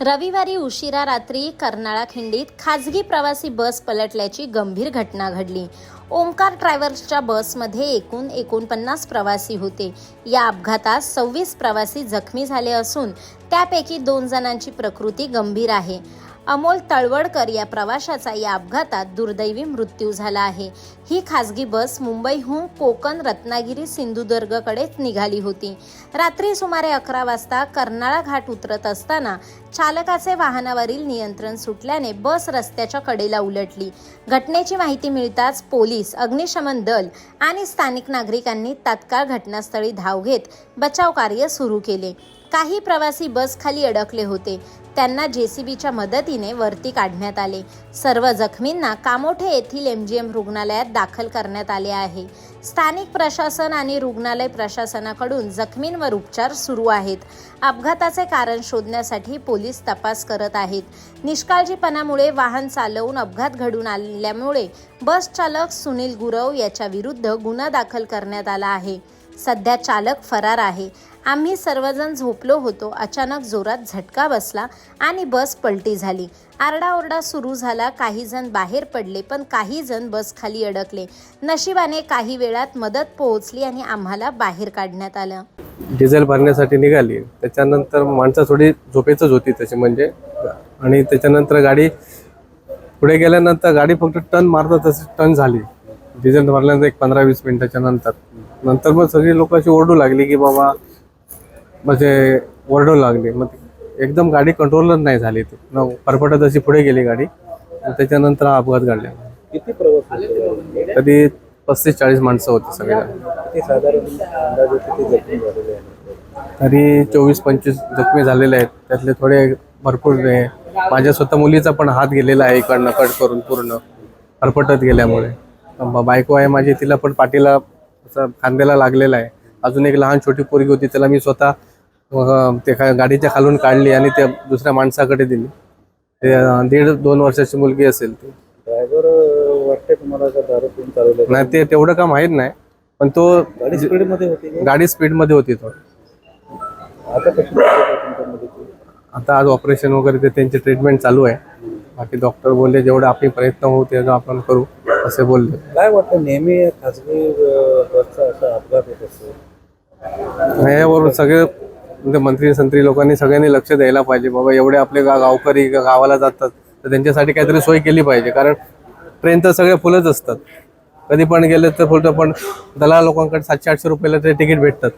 रविवारी उशिरा रात्री कर्नाळा खिंडीत खाजगी प्रवासी बस पलटल्याची गंभीर घटना घडली. ओमकार ट्रॅव्हल्सच्या बसमध्ये एकूण एकोणपन्नास प्रवासी होते. या अपघातात सव्वीस प्रवासी जखमी झाले असून त्यापैकी दोन जणांची प्रकृती गंभीर आहे. अमोल तळवडकर या प्रवाशाचा या अपघातात दुर्दैवी मृत्यू झाला आहे. ही खासगी बस मुंबईहून कोकण रत्नागिरी सिंधुदुर्गकडे निघाली होती. रात्री सुमारे अकरा वाजता कर्नाळा घाट उतरत असताना चालकाचे वाहनावरील नियंत्रण सुटल्याने बस रस्त्याच्या कडेला उलटली. घटनेची माहिती मिळताच पोलीस अग्निशमन दल आणि स्थानिक नागरिकांनी तात्काळ घटनास्थळी धाव घेत बचाव कार्य सुरू केले. काही प्रवासी बस खाली अडकले होते. त्यांना जेसीबीच्या मदतीने वरती काढण्यात आले. सर्व जखमींना कामोठे येथील एमजीएम रुग्णालयात दाखल करण्यात आले आहे. स्थानिक प्रशासन आणि रुग्णालय प्रशासनाकडून जखमींवर उपचार सुरू आहेत. अपघाताचे कारण शोधण्यासाठी पोलीस तपास करत आहेत. निष्काळजीपणामुळे वाहन चालवून अपघात घडून आल्यामुळे बस चालक सुनील गुरव याच्या विरुद्ध गुन्हा दाखल करण्यात आला आहे. सध्या चालक फरार आहे. आम्ही सर्वजण झोपलो होतो. अचानक जोरात झटका बसला आणि बस पलटी झाली. आरडाओरडा सुरू झाला. काही जण बाहेर पडले पण काही जण बस खाली अडकले. नशिबाने काही वेळात मदत पोहोचली आणि आम्हाला बाहेर काढण्यात आलं. डिझेल भरण्यासाठी निघाली. त्याच्यानंतर माणसं थोडी झोपेतच होती तशी म्हणजे. आणि त्याच्यानंतर गाडी पुढे गेल्यानंतर गाडी फक्त टर्न मारतात तशी टर्न झाली. डिझेल भरल्यानंतर एक पंधरा वीस मिनिटाच्या नंतर. नंतर मग सगळी लोक अशी ओरडू लागली की बाबा म्हणजे ओरडू लागली. मग एकदम गाडी कंट्रोलच नाही झाली ती. न परपटत अशी पुढे गेली गाडी त्याच्यानंतर हा अपघात घडला. किती प्रवास? कधी पस्तीस चाळीस माणसं होती सगळ्या. तरी चोवीस पंचवीस जखमी झालेले आहेत. त्यातले थोडे भरपूर माझ्या स्वतः मुलीचा पण हात गेलेला आहे इकडनं कट करून पूर्ण फरफटत गेल्यामुळे. बायको आहे माझी तिला पण पाठीला असं खांद्याला लागलेला आहे. अजून एक लहान छोटी पोरगी होती त्याला मी स्वतः अं, ते खा- गाडीच्या खालून काढली आणि त्या दुसऱ्या माणसाकडे दिली. ते दीड दोन वर्षाची मुलगी असेल ती. ड्रायव्हर वाटते तुम्हाला का दारू पिऊन चालवलं नाही ते तेवढं का माहीत नाही पण तो गाडी स्पीडमध्ये होती का? गाडी स्पीडमध्ये होती तो. आता कशी आहे तुमच्यामध्ये? ती? आता आज ऑपरेशन वगैरे ते त्यांची ट्रीटमेंट चालू आहे. बाकी डॉक्टर बोलले जेवढे आपले प्रयत्न होऊ तेवढं आपण करू असे बोलले. काय वाटतं नेहमी खासगी अं, बसचा असा अपघात होत असतो? यावर सगळे म्हणजे मंत्री संत्री लोकांनी सगळ्यांनी लक्ष द्यायला पाहिजे. बाबा एवढे आपले गा गावकरी गावाला जातात तर त्यांच्यासाठी काहीतरी सोय केली पाहिजे. कारण ट्रेन तर सगळे फुलच असतात. कधी पण गेले तर फुलतं पण दलाल लोकांकडे सातशे आठशे रुपयाला ते तिकीट भेटतात.